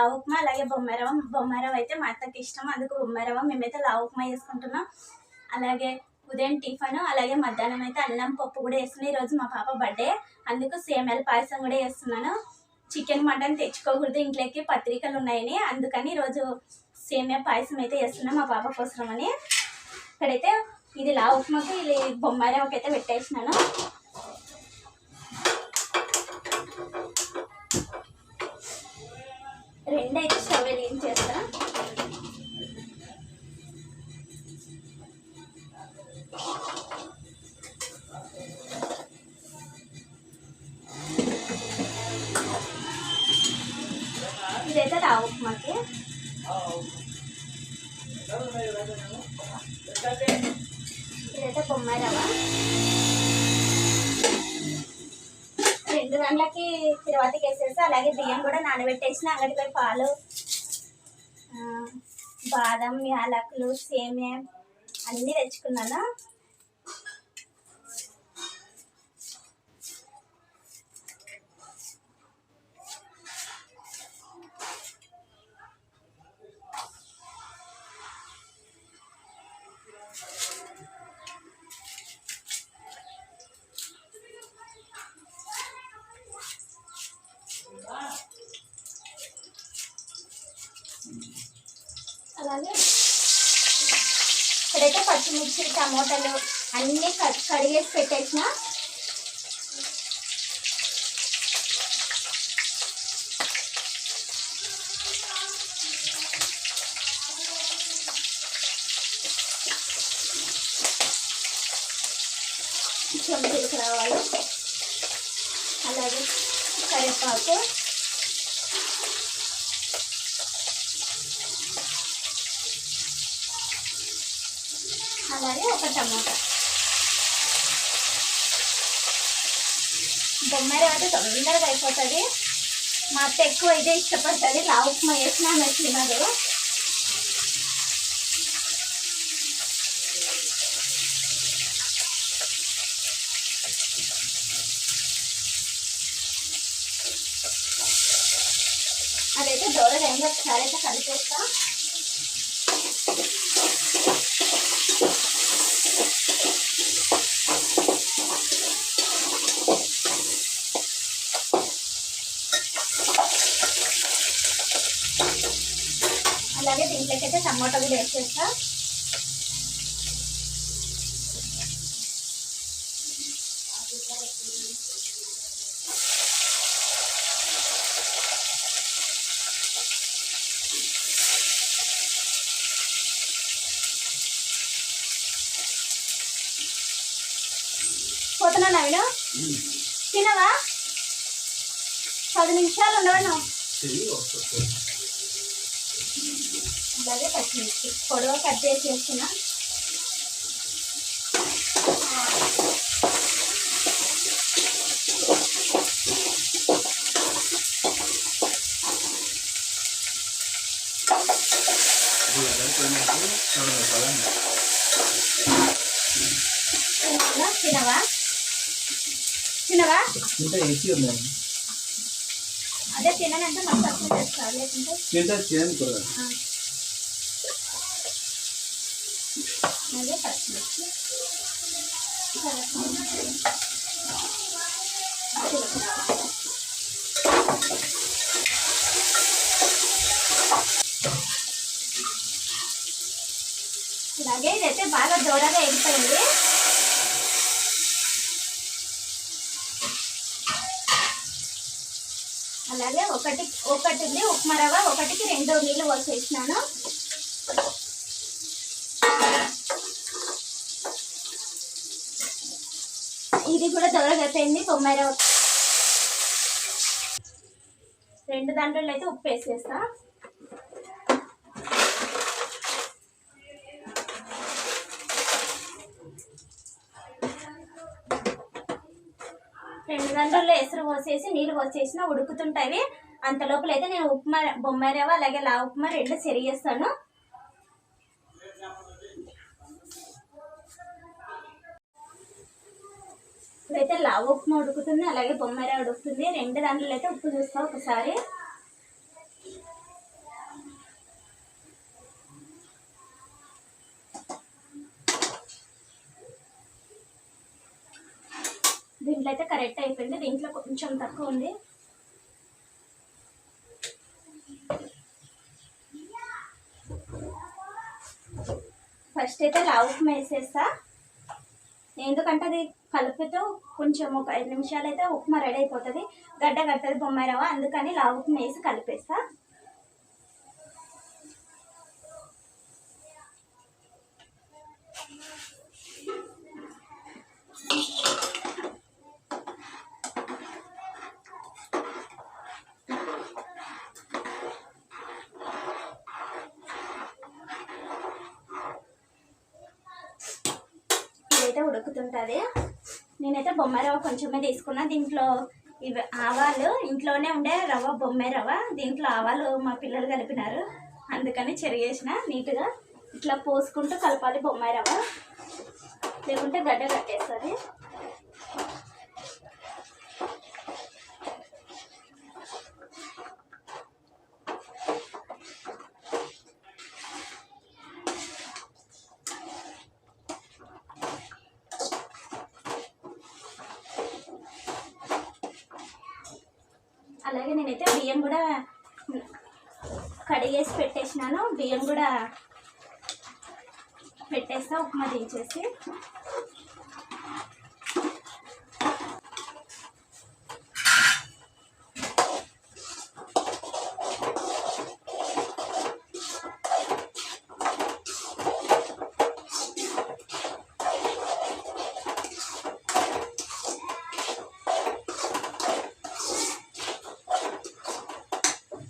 లావు ఉప్మా అలాగే బొమ్మెరవం బొమ్మెరవ అయితే మా అత్తకి ఇష్టం. అందుకు బొమ్మెరవ మేమైతే లావు ఉప్మా చేసుకుంటున్నాం. అలాగే ఉదయం టిఫిన్ అలాగే మధ్యాహ్నం అయితే అన్నం పప్పు కూడా వేస్తున్నాయి ఈరోజు మా పాప బర్త్డే. అందుకు సేమల పాయసం కూడా వేస్తున్నాను. చికెన్ మటన్ తెచ్చుకోకూడదు. ఇంట్లోకి పత్రికలు ఉన్నాయని. అందుకని ఈరోజు సేమియా పాయసం అయితే వేస్తున్నాం మా పాప కోసం అని ఇక్కడైతే ఇది లా ఉప్మాకి ఇది బొమ్మారావుకి అయితే పెట్టేసినాను. రెండు అయితే స్టవ్ వెలిగించేస్తా. ఇదైతే రావు ఉప్మాకి. ఇదైతే బొమ్మాయి రవ్వ. రెండు గంటలకి తిరువాతికి వేసేసి అలాగే బియ్యం కూడా నానబెట్టేసిన. అంగడిపై పోయి పాలు బాదం యాలకులు సేమియా అన్నీ తెచ్చుకున్నాను. కట్ కడిగేసి పెట్టేసిన చెంచీలకు రావాలి అలాగే కరివేపాకు అలాగే ఒక టమాటా బొమ్మాయి అయితే తొందరగా అయిపోతుంది. మా అత్త ఎక్కువ ఇదే ఇష్టపడుతుంది. లా ఉప్మా వేసినా ఆమె తినదు అదైతే దూరగా అయింది ఒకసారి అయితే కలిపేస్తా అలాగే అయితే టమాటా కూడా వేసేస్తా. పొడవ కట్ చేసి వేసిన తినవా? తినవా తినవా ఇంత ఏసీ ఉందండి అదే తిననంటే మళ్ళీ తక్కువ చేస్తారు లేకుంటే తింటే చేయండి కూడా ఆ. అదే పచ్చిమిర్చి కరివేపాకు. జీలకర్ర. అలాగే ఇదైతే బాగా దూరగా ఎగిపోయింది అలాగే ఒకటి ఒకటి ఉంది ఉప్మా రవ్వ ఒకటికి రెండు నీళ్ళు పోసేసినాను. ఇది కూడా దొరగా బొమ్మాయి రవ్వ. రెండు దాంట్లో అయితే ఉప్పు వేసేస్తా. రెండు ఎసురు పోసేసి నీళ్ళు పోసేసినా ఉడుకుతుంటాయి. అంత లోపల అయితే నేను ఉప్మా బొమ్మాయి రవ్వ అలాగే లా ఉప్మా రెండు చెరిగేస్తాను ఇప్పుడైతే లావు ఉప్మా ఉడుకుతుంది అలాగే బొమ్మాయి రవ్వ ఉడుకుతుంది. రెండు దాంట్లో అయితే ఉప్పు చూస్తాం ఒకసారి. అయితే కరెక్ట్ అయిపోయింది. దీంట్లో కొంచెం తక్కువ ఉంది. ఫస్ట్ అయితే లావు ఉప్మా వేసేస్తా. ఎందుకంటే అది కలుపుతో కొంచెం ఒక ఐదు నిమిషాలు అయితే ఉప్మా రెడీ అయిపోతుంది. గడ్డ కడుతుంది బొమ్మాయి రవ్వ. అందుకని లావు ఉప్మా వేసి కలిపేస్తా ఇదైతే ఉడుకుతుంటుంది నేనైతే బొమ్మాయి రవ్వ కొంచెమే తీసుకున్నా. దీంట్లో ఇవి ఆవాలు ఇంట్లోనే ఉండే రవ్వ బొమ్మాయి రవ్వ. దీంట్లో ఆవాలు మా పిల్లలు కలిపినారు. అందుకని చెరిగేసిన నీట్గా. ఇట్లా పోసుకుంటూ కలపాలి బొమ్మాయి రవ్వ. లేకుంటే గడ్డ కట్టేస్తుంది అలాగే నేనైతే బియ్యం కూడా కడిగేసి పెట్టేసినాను బియ్యం కూడా పెట్టేస్తా ఉప్మా దించేసి.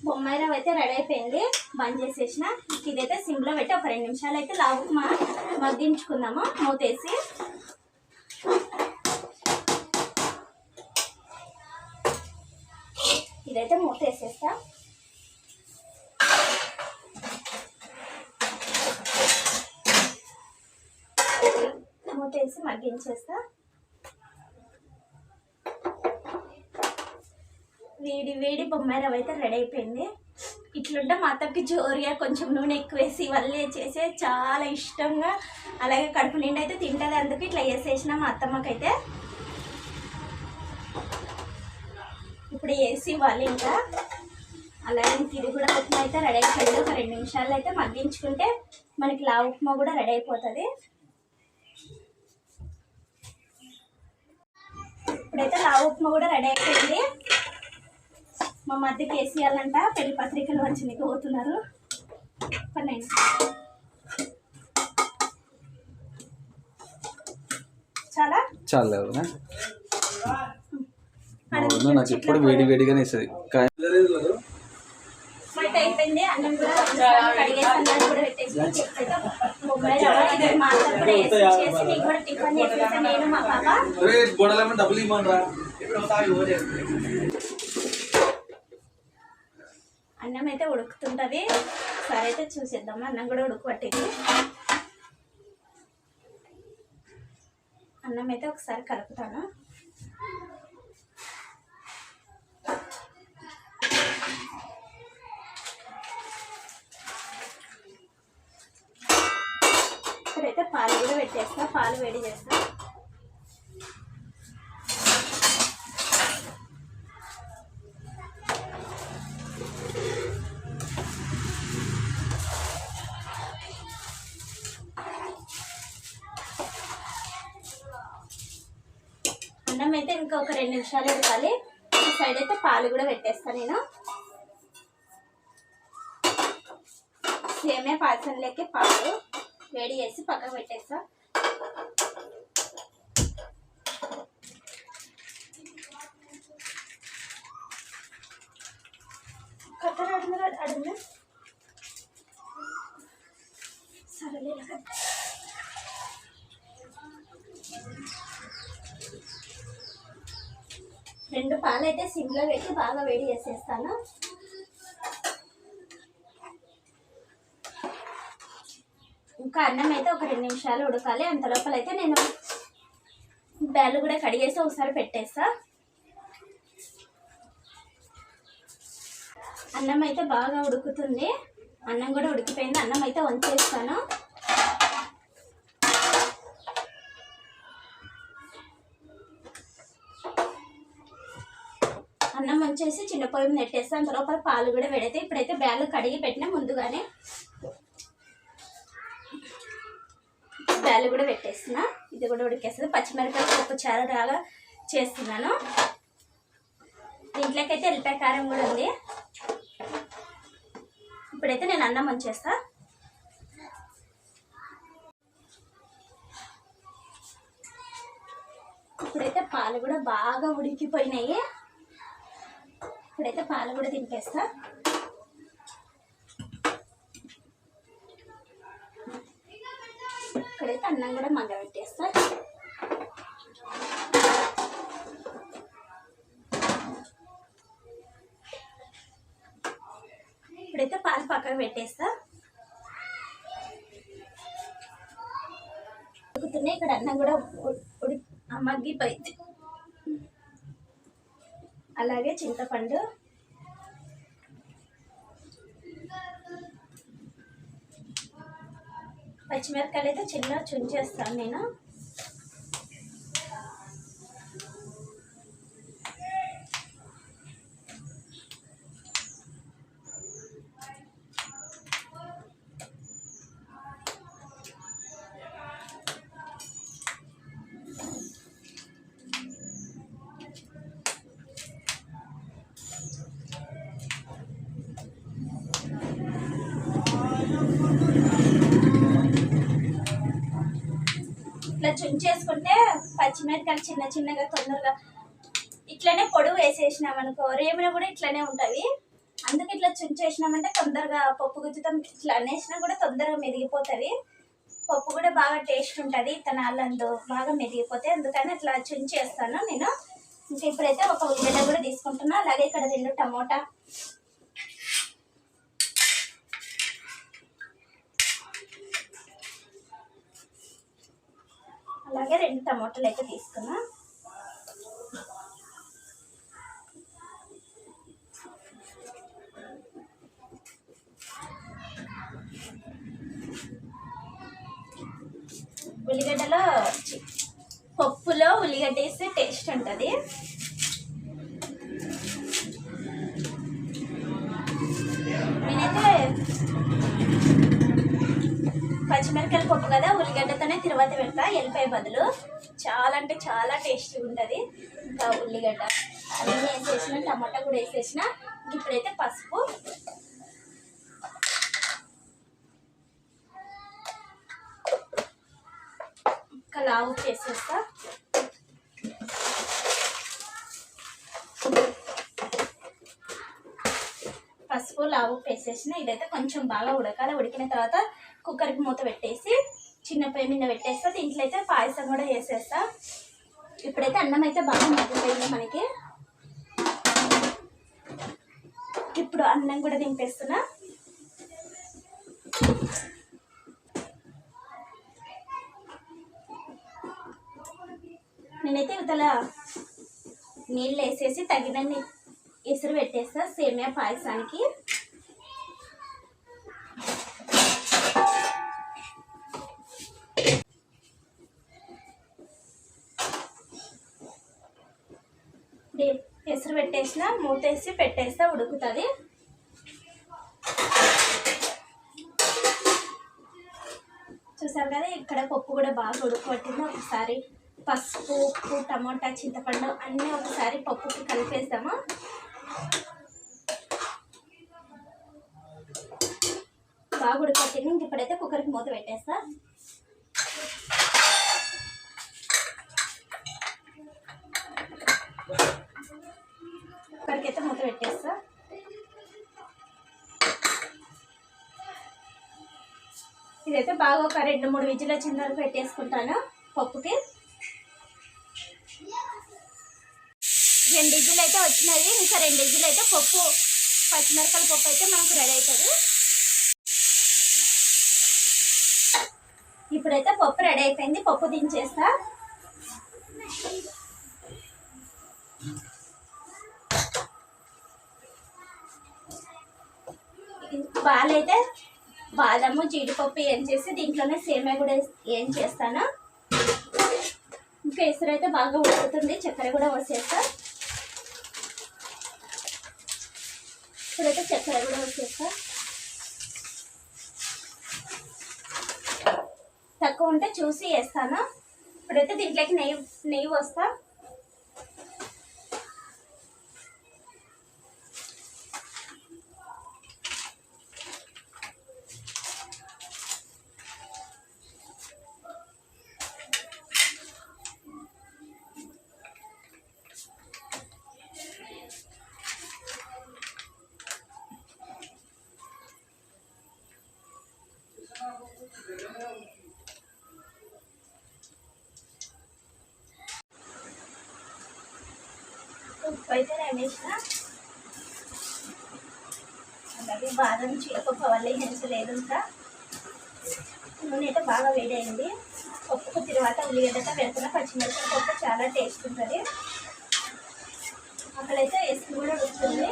బొమ్మాయి రవ్వ అయితే రెడీ అయిపోయింది. బంద్ చేసేసిన. ఇదైతే సిమ్లో పెట్టి ఒక రెండు నిమిషాలు అయితే లావు మా మగ్గించుకుందాము. మూతేసి. ఇదైతే మూత వేసేస్తా మూత వేసి మగ్గించేస్తా. వేడి వేడి బొమ్మాయి రవ్వ అయితే రెడీ అయిపోయింది. ఇట్లుంటే మా అత్తకి జోరుగా కొంచెం నూనె ఎక్కువ వేసి వల్లే చేసే చాలా ఇష్టంగా అలాగే కడుపు నిండా అయితే తింటుంది. అందుకు ఇట్లా వేసేసిన మా అత్తమ్మకైతే. ఇప్పుడు వేసి ఇవ్వాలి ఇంకా. అలాగే ఇది కూడా ఉప్మా అయితే రెడీ అయిపోయింది. ఒక రెండు నిమిషాలు అయితే మగ్గించుకుంటే మనకి లా ఉప్మా కూడా రెడీ అయిపోతుంది. ఇప్పుడైతే లా ఉప్మా కూడా రెడీ అయిపోయింది. మా మధ్యకి వేసేయాలంట పెళ్ళి పత్రికలు వంచనికి పోతున్నారు. పన్నెండు. చాలా? చాలా నాకు ఎప్పుడు వేడి వేడిగానే ఇస్తుంది. అయిపోయింది అన్నం కూడా కడిగేసి అన్నం కూడా పెట్టేసి బొమ్మాయి రవ్వ ఇది మా అత్త కూడా వేసి చేసి నీకు కూడా టిఫిన్ చేసేసి నేను మా పాప. గొడవలేమో డబ్బులు అన్నం అయితే ఉడుకుతుంటుంది. సరే అయితే చూసేద్దాం. అన్నం కూడా ఉడుకుపట్టింది అన్నం అయితే ఒకసారి కలుపుతాను. ఇక్కడైతే పాలు కూడా పెట్టేస్తా పాలు వేడి చేస్తా నిమిషాలు ఉడకాలి. ఈ సైడ్ అయితే పాలు కూడా పెట్టేస్తాను నేను. సేమే పాయసంలోకి పాలు వేడి చేసి పక్కకు పెట్టేస్తాను రెండు పాలు అయితే సిమ్లో పెట్టి బాగా వేడి చేసేస్తాను. ఇంకా అన్నం అయితే ఒక రెండు నిమిషాలు ఉడకాలి. అంత లోపల అయితే నేను బ్యాలు కూడా కడిగేసి ఒకసారి పెట్టేస్తా. అన్నం అయితే బాగా ఉడుకుతుంది. అన్నం కూడా ఉడికిపోయింది. అన్నం అయితే వంచేస్తాను. వచ్చేసి చిన్న పొయ్యి మీద పెట్టేస్తే అంత లోపల పాలు కూడా పెడితే ఇప్పుడైతే బ్యాగ్ కడిగి పెట్టిన ముందుగానే బ్యాలు కూడా పెట్టేస్తున్నా. ఇది కూడా ఉడికేస్తుంది. పచ్చిమిరపకాయలు పప్పు చారు లాగా చేస్తున్నాను. దీంట్లోకి అయితే ఎల్లిపాయ కారం కూడా ఉంది. ఇప్పుడైతే నేను అన్నం వంచేస్తా. ఇప్పుడైతే పాలు కూడా బాగా ఉడికిపోయినాయి. ఇప్పుడైతే పాలు కూడా దింపేస్తా ఇక్కడైతే అన్నం కూడా మగ్గబెట్టేస్తా. ఇప్పుడైతే పాలు పక్కకు పెట్టేస్తా. ఉడుకుతున్నాయి. ఇక్కడ అన్నం కూడా ఉడి మగ్గిపోయింది. అలాగే చింతపండు. పచ్చిమిరపకాయలు అయితే చిన్న చుంచేస్తాను నేను. చేసుకుంటే చుంచేసుకుంటే పచ్చిమిరపకాయలు చిన్న చిన్నగా తొందరగా ఇట్లనే పొడుగు వేసేసినాం అనుకో రేమిన కూడా ఇట్లనే ఉంటుంది. అందుకే ఇట్లా చుంచేసినామంటే తొందరగా పప్పు గుజ్జుతాం ఇట్లా అనేసినా కూడా తొందరగా మెదిగిపోతుంది. పప్పు కూడా బాగా టేస్ట్ ఉంటుంది తనాలందు బాగా మెదిగిపోతాయి అందుకని ఇట్లా చుంచేస్తాను నేను. ఇంకా ఇప్పుడైతే ఒక ఉల్లిగడ్డ కూడా తీసుకుంటున్నా. అలాగే ఇక్కడ రెండు టమోటా అలాగే రెండు టమాటాలు అయితే తీసుకున్నా ఉల్లిగడ్డలో చి- పప్పులో ఉల్లిగడ్డ వేస్తే టేస్ట్ ఉంటుంది నేనైతే పచ్చిమిరపకాయల పప్పు కదా ఉల్లిగడ్డతోనే తిరువాత పెడతా ఎల్లిపాయ బదులు చాలా అంటే చాలా టేస్టీ ఉంటుంది ఇంకా ఉల్లిగడ్డ అన్నీ వేసేసిన టమాటా కూడా వేసేసిన ఇప్పుడైతే పసుపు ఇంకా చేసేస్తా పసుపు లావు వేసేసిన ఇదైతే కొంచెం బాగా ఉడకాలి. ఉడికిన తర్వాత కుక్కర్కి మూత పెట్టేసి చిన్న పొయ్యి మీద పెట్టేస్తా. దీంట్లో అయితే పాయసం కూడా వేసేస్తా. ఇప్పుడైతే అన్నం అయితే బాగా మగ్గిపోయింది మనకి. ఇప్పుడు అన్నం కూడా దింపేస్తున్నా. నేనైతే ఇవతల నీళ్ళు వేసేసి తగినన్ని ఇసురు పెట్టేస్తా సేమియా పాయసానికి. ఎసురు పెట్టేసిన మూతేసి పెట్టేస్తే ఉడుకుతుంది. చూసారు కదా ఇక్కడ పప్పు కూడా బాగా ఉడుకుపట్టింది ఒకసారి. పసుపు ఉప్పు టమోటా చింతపండు అన్నీ ఒకసారి పప్పుకి కలిపేస్తాము బాగా ఉడకబట్టింది. ఇంక ఇప్పుడైతే కుక్కర్కి మూత పెట్టేస్తా. కుక్కర్కైతే మూత పెట్టేస్తా. ఇదైతే బాగా ఒక రెండు మూడు విజులు వచ్చిన వరకు పెట్టేసుకుంటాను పప్పుకి. రెండు విజిల్ అయితే వచ్చినాయి. ఇంకా రెండు విజిల్ అయితే పప్పు పచ్చిమిరపకాయల పప్పు అయితే మనకు రెడీ అవుతుంది. ఇప్పుడైతే పప్పు రెడీ అయిపోయింది. పప్పు దించేస్తా. పాలైతే బాదము జీడిపప్పు ఏం చేసి దీంట్లోనే సేమే కూడా ఏం చేస్తాను. ఇంకా ఇసురు అయితే బాగా ఉడుకుతుంది. చక్కెర కూడా వసేస్తా ఇప్పుడైతే చక్కెర కూడా వచ్చేస్తా తక్కువ ఉంటే చూసి వేస్తాను. ఇప్పుడైతే దీంట్లోకి నెయ్యి నెయ్యి వస్తాను ఉప్పు అయితే వేసిన అలాగే బాదం జీడిపప్పు అవన్నీ హెంచలేదు ఇంకా. నూనె అయితే బాగా వేడైంది. పప్పుకు తర్వాత ఉల్లిగడ్డతో వెళ్తున్న పచ్చిమిరపకాయ పప్పు చాలా టేస్ట్ ఉంటుంది. అక్కడైతే వేసుకుని కూడా వస్తుంది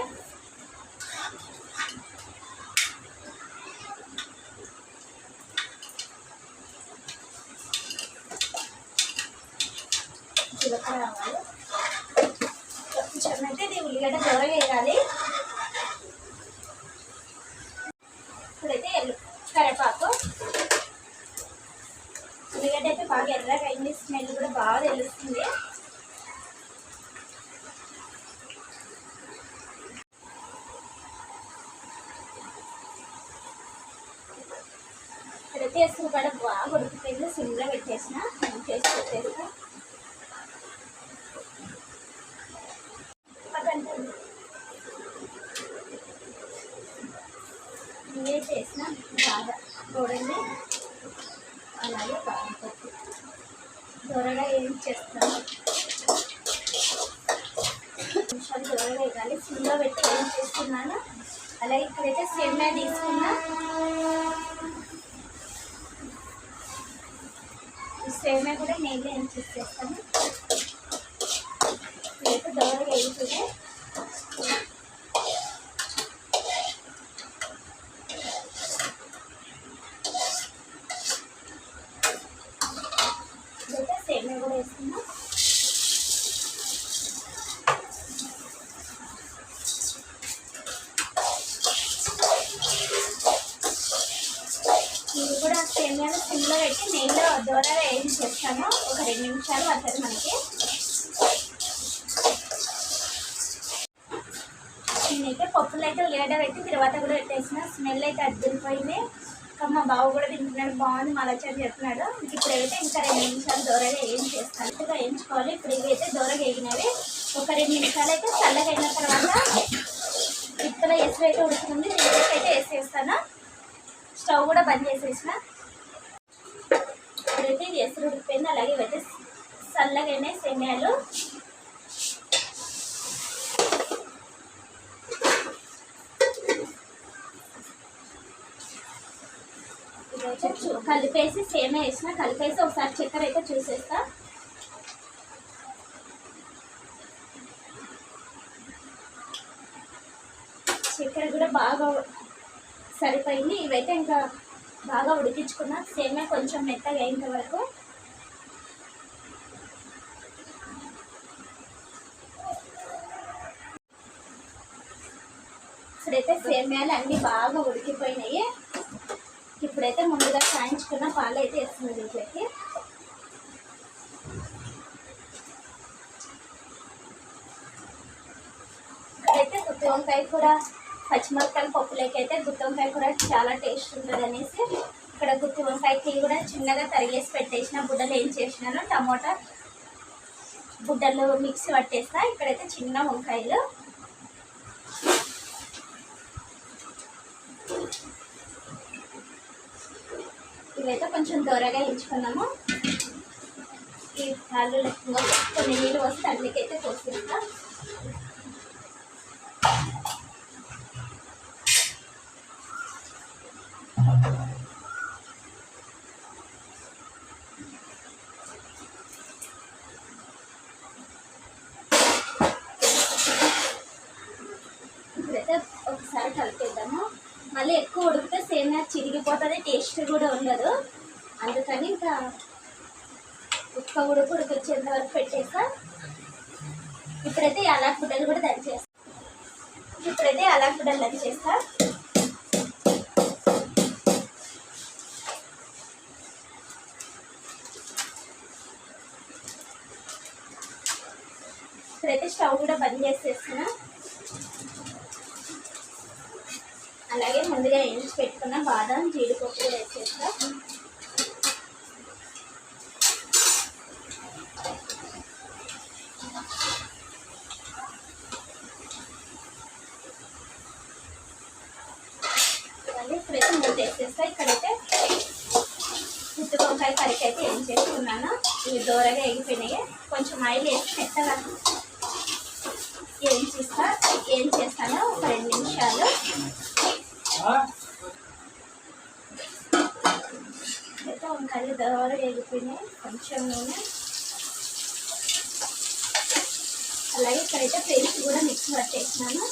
జీలకర్ర ఆవాలు కొంచెం అయితే ఇది ఉల్లిగడ్డ దూరగా వేయాలి ఇప్పుడైతే ఎల్లు కరివేపాకు ఉల్లిగడ్డ అయితే బాగా ఎర్రగా అయింది స్మెల్ కూడా బాగా తెలుస్తుంది ఇప్పుడైతే వేసుకుని కూడా బాగా ఉడికిపోయింది సిమ్లో పెట్టేసిన చేసి పెట్టేసిన అదంటుంది ఇవే చేసిన బాగా చూడండి అలాగే బాగా పప్పు త్వరగా ఏం చేస్తాను నిమిషాలు త్వరగా వేయాలి సిమ్లో పెట్టి ఏం చేస్తున్నాను అలాగే ఇక్కడైతే సేమ్యా తీసుకున్నా ఈ సేమ్యా కూడా నేనే ఏం చేసేస్తాను ఇదైతే దోరగా వేగుతుంది ఇదైతే సేమ్యా కూడా వేసుకున్నాం ఇవి కూడా సేమ్యాలు సిమ్లో పెట్టి నెయ్యిలో దూరగా వేయించి చేస్తాను ఒక రెండు నిమిషాలు పడుతుంది మనకి నేనైతే పప్పులు అయితే ఉల్లిగడ్డ పెట్టి తర్వాత కూడా పెట్టేసిన. స్మెల్ అయితే అడ్డిపోయింది ఇంకా మా బావ కూడా తింటున్నాడు. బాగుంది మళ్ళీ వచ్చారు చెప్తున్నాడు ఇప్పుడు అయితే ఇంకా రెండు నిమిషాలు దూరగా ఏం చేస్తాను. ఇంకా వేయించుకోవాలి. ఇప్పుడు ఇవి అయితే దూరగా వేగినవి. ఒక రెండు నిమిషాలు అయితే చల్లగా అయిన తర్వాత ఇత్తల ఎసురు అయితే ఉడుకుతుంది. దీంట్లోకి అయితే వేసేస్తాను. స్టవ్ కూడా బంద్ చేసేసిన. ఇప్పుడైతే ఇది ఎసురు ఉడికిపోయింది. అలాగే ఇవైతే చల్లగా అయినాయి. సెమ్యాలు ఇదైతే చూ- కలిపేసి సేమే వేసిన కలిపేసి ఒకసారి చక్కెర అయితే చూసేస్తా. చక్కెర కూడా బాగా సరిపోయింది. ఇవైతే ఇంకా బాగా ఉడికించుకున్నా సేమే కొంచెం మెత్తగా అయ్యేంత వరకు. ఇప్పుడైతే సేమ్యాలు అన్నీ బాగా ఉడికిపోయినాయి. ఇప్పుడైతే ముందుగా చాయించుకున్న పాలు అయితే వేస్తుంది దీంట్లోకి. అయితే గుత్తి వంకాయ కూర పచ్చిమిరపకాయల పప్పులోకి అయితే గుత్తి వంకాయ కూర చాలా టేస్ట్ ఉంటుంది అనేసి ఇక్కడ గుత్తి వంకాయకి కూడా చిన్నగా తరిగేసి పెట్టేసిన బుడ్డలు ఏం చేసినాను టమోటా బుడ్డలు మిక్సీ పట్టేస్తా ఇక్కడైతే చిన్న వంకాయలు. ఇవైతే కొంచెం దూరగా ఎంచుకున్నాము. ఈ పాలు లెక్కగా కొన్ని నీళ్ళు వస్తే అన్నికైతే పోసిస్తా ఇప్పుడైతే ఒకసారి కలిపేద్దాము. మళ్ళీ ఎక్కువ ఉడికితే సేమ్ చిరిగిపోతుంది టేస్ట్ కూడా ఉండదు. ఇంకా ఒక్క ఉడుకు ఉడికొచ్చేంత వరకు పెట్టేసా. ఇప్పుడైతే అలా గుడ్డలు కూడా దంచేస్తా ఇప్పుడైతే అలా గుడ్డలు లవ్ చేస్తా. ఇప్పుడైతే స్టవ్ కూడా బంద్ చేసేస్తున్నా. అలాగే ముందుగా వేయించి పెట్టుకున్న బాదం జీడిపప్పు కూడా వేసేస్తా ఇవన్నీ ఇప్పుడైతే మూత వేసేస్తా ఇక్కడైతే గుత్తి వంకాయ కర్రీకి అయితే ఏం చేసుకున్నాను ఇవి దూరగా ఎగిపోయినాయి కొంచెం ఆయిల్ వేసి మెత్తగా ఏం చేస్తా ఏం చేస్తాను ఒక రెండు నిమిషాలు. అయితే వంకాయలు దోర ఎగిపోయినాయి కొంచెం నూనె. అలాగే ఇక్కడైతే పేస్ట్ కూడా మిక్స్ పట్టేసినాను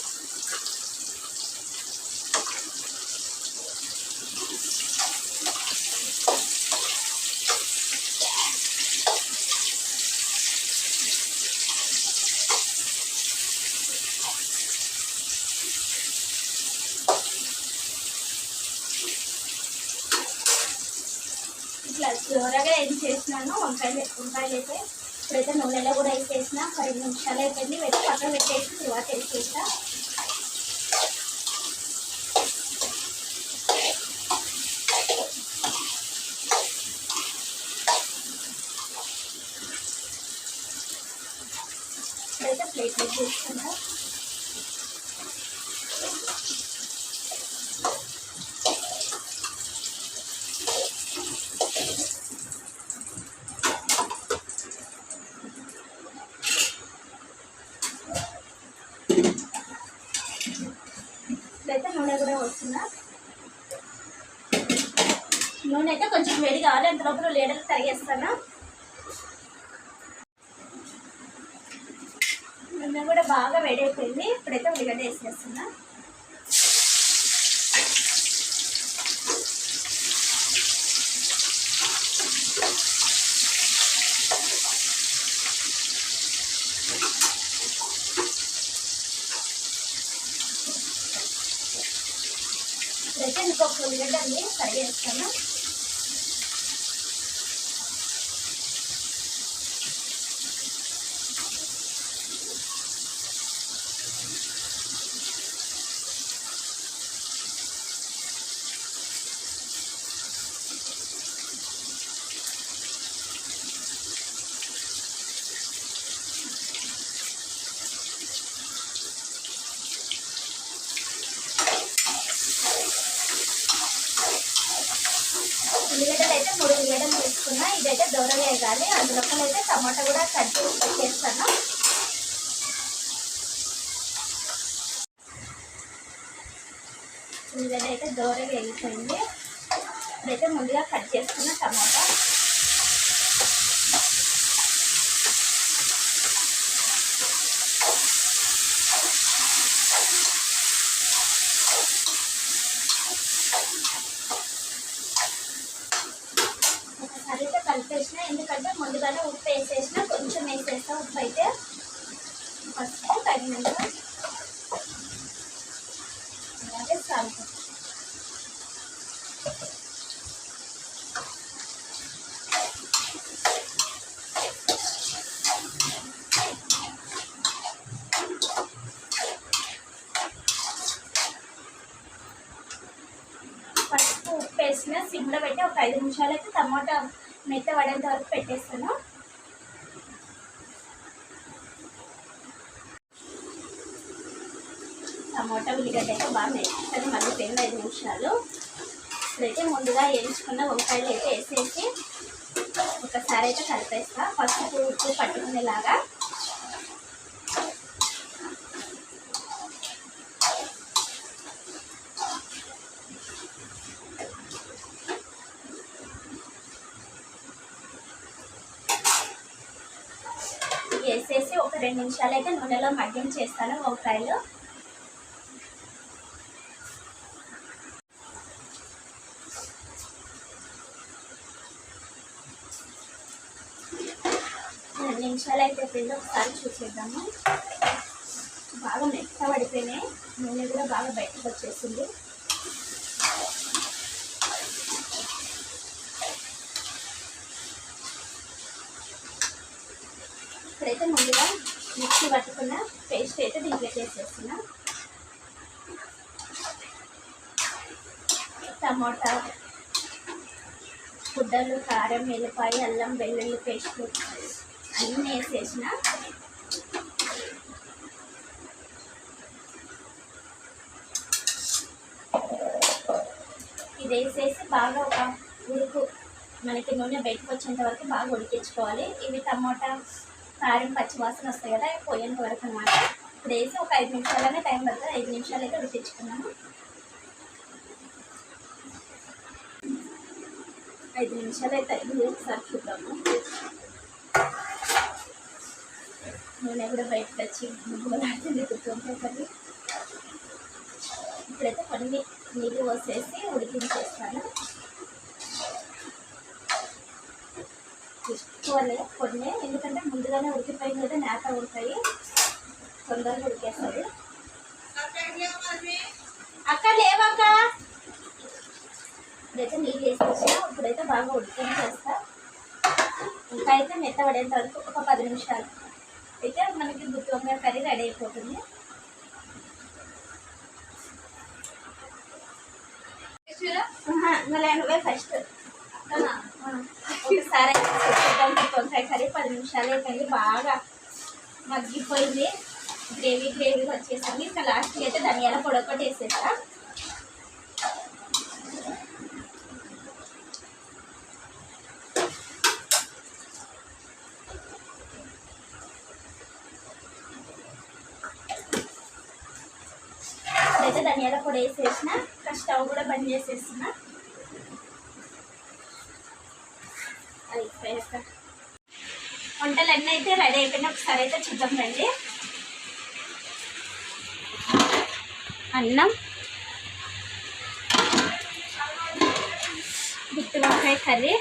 ఇట్లా దూరగా ఏం చేసినాను వంకాయలు అయితే ఇప్పుడైతే నూనెలో కూడా వేసేసిన ఒక నిమిషాలు అయిపోయింది. పెట్టి పక్కన పెట్టేసి తర్వాత వేసేసా ఇప్పుడైతే ప్లేట్ తీసుకుంటా ఇప్పుడైతే నూనె కూడా వస్తున్నా నూనె అయితే కొంచెం వేడి కావాలి అంత లోపల లీడర్లు తరిగేస్తాను నూనె కూడా బాగా వేడి అయిపోయింది ఇప్పుడైతే ఉల్లిగడ్డ వేసేస్తున్నా ఇప్పుడైతే ఇంకొక ఉల్లిగడ్డ అండి కరిగేస్తాను ఉల్లిగడ్డలు అయితే మూడు ఉల్లిగడ్డలు తీసుకున్నా ఇదైతే దూరం వేయాలి అందులో అయితే టమాటా కూడా కట్ చేసి పెట్టేస్తాను ఉల్లిగడ్డ అయితే దూరం వేగిపోయింది ఇప్పుడైతే ముందుగా కట్ చేసుకున్న టమాటా ఒకసారి అయితే కలిపేసిన ఎందుకంటే ముందుగానే ఉప్పు వేసేసిన కొంచెం వేసేస్తా. ఉప్పు అయితే పసుపు తగినంత అలాగే సాల్ట్. పసుపు ఉప్పు వేసిన సిమ్లో పెట్టి ఒక ఐదు నిమిషాలు అయితే టమాటా మెత్త పడేంత వరకు పెట్టేస్తాను టమాటా ఉల్లిగడ్డ అయితే బాగా మెత్తని మళ్ళీ పెళ్ళి ఐదు నిమిషాలు ఇప్పుడైతే ముందుగా వేయించుకున్న వంకాయలు అయితే వేసేసి ఒకసారి అయితే కలిపేస్తా. పసుపు ఉప్పు పట్టుకునేలాగా. వేసేసి ఒక రెండు నిమిషాలు అయితే నూనెలో మగ్గించేస్తాను వంకాయలు రెండు నిమిషాలు అయితే ఒకసారి చూసేద్దాము. బాగా మెత్త పడిపోయినాయి. నూనె కూడా బాగా బయటకు వచ్చేసింది. ఇప్పుడైతే ముందుగా మిక్సీ పట్టుకున్న పేస్ట్ అయితే దీంట్లో చేసేస్తున్నా. టమోటా గుడ్డలు కారం ఎల్లిపాయ అల్లం వెల్లుల్లి పేస్ట్. అన్నీ వేసేసిన. ఇది వేసేసి బాగా ఒక ఉడుకు మనకి నూనె బయటకు వచ్చేంత వరకు బాగా ఉడికించుకోవాలి. ఇవి టమోటా కారం పచ్చివాసన వస్తాయి కదా అవి పోయేంత వరకు అనమాట ఇప్పుడు వేసి ఒక ఐదు నిమిషాలనే టైం పడుతుంది. ఐదు నిమిషాలు అయితే ఉడికించుకున్నాము. ఐదు నిమిషాలు అయితే అయింది. ఒకసారి చూద్దాము. నూనె కూడా బయటకు వచ్చి గుమ్మలాడుతుంది గుర్తుంటే కర్రీ ఇప్పుడైతే కొన్ని నీళ్ళు పోసేసి ఉడికించేస్తాను. ఎక్కువలే కొన్ని ఎందుకంటే ముందుగానే ఉడికిపోయింది కదా నేత ఉడతాయి తొందరగా ఉడికేస్తుంది. అక్క లేవక్క ఇప్పుడైతే నీళ్ళు వేసేసిన ఇప్పుడైతే బాగా ఉడికేం చేస్తా. ఇంకా అయితే మెత్త పడేంత వరకు ఒక పది నిమిషాలు. అయితే మనకి గుత్తి వంకాయ కర్రీ రెడీ అయిపోతుంది ఆహా, మళ్ళీ నువ్వే ఫస్ట్ ఒకసారి అయితే చూద్దాం గుత్తి వంకాయ కర్రీ పది నిమిషాలు అయిపోయింది బాగా మగ్గిపోయింది గ్రేవీ గ్రేవీ వచ్చేసింది ఇంకా లాస్ట్కి అయితే ధనియాల పొడి ఒకటి వేసేస్తా ఇప్పుడైతే ధనియాల పొడి వేసేసిన ఇంకా స్టవ్ కూడా బంద్ చేసేస్తున్నా. వంటలు వంటలన్నీ అయితే రెడీ అయిపోయినా ఒకసారి అయితే చూద్దాం రండి. అన్నం. గుత్తి వంకాయ కర్రీ.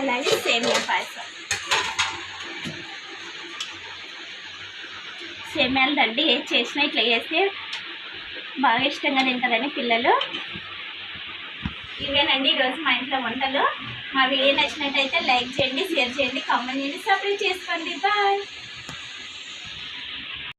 అలాగే సేమియా పాయసం. సేమ్యాలు దండి ఏది చేసినా ఇట్లా చేస్తే బాగా ఇష్టంగా తింటారని పిల్లలు. ఇవేనండి ఈరోజు మా ఇంట్లో వంటలు. మా వీడియో నచ్చినట్టయితే లైక్ చేయండి షేర్ చేయండి కామెంట్ చేయండి సబ్స్క్రైబ్ చేసుకోండి. బాయ్.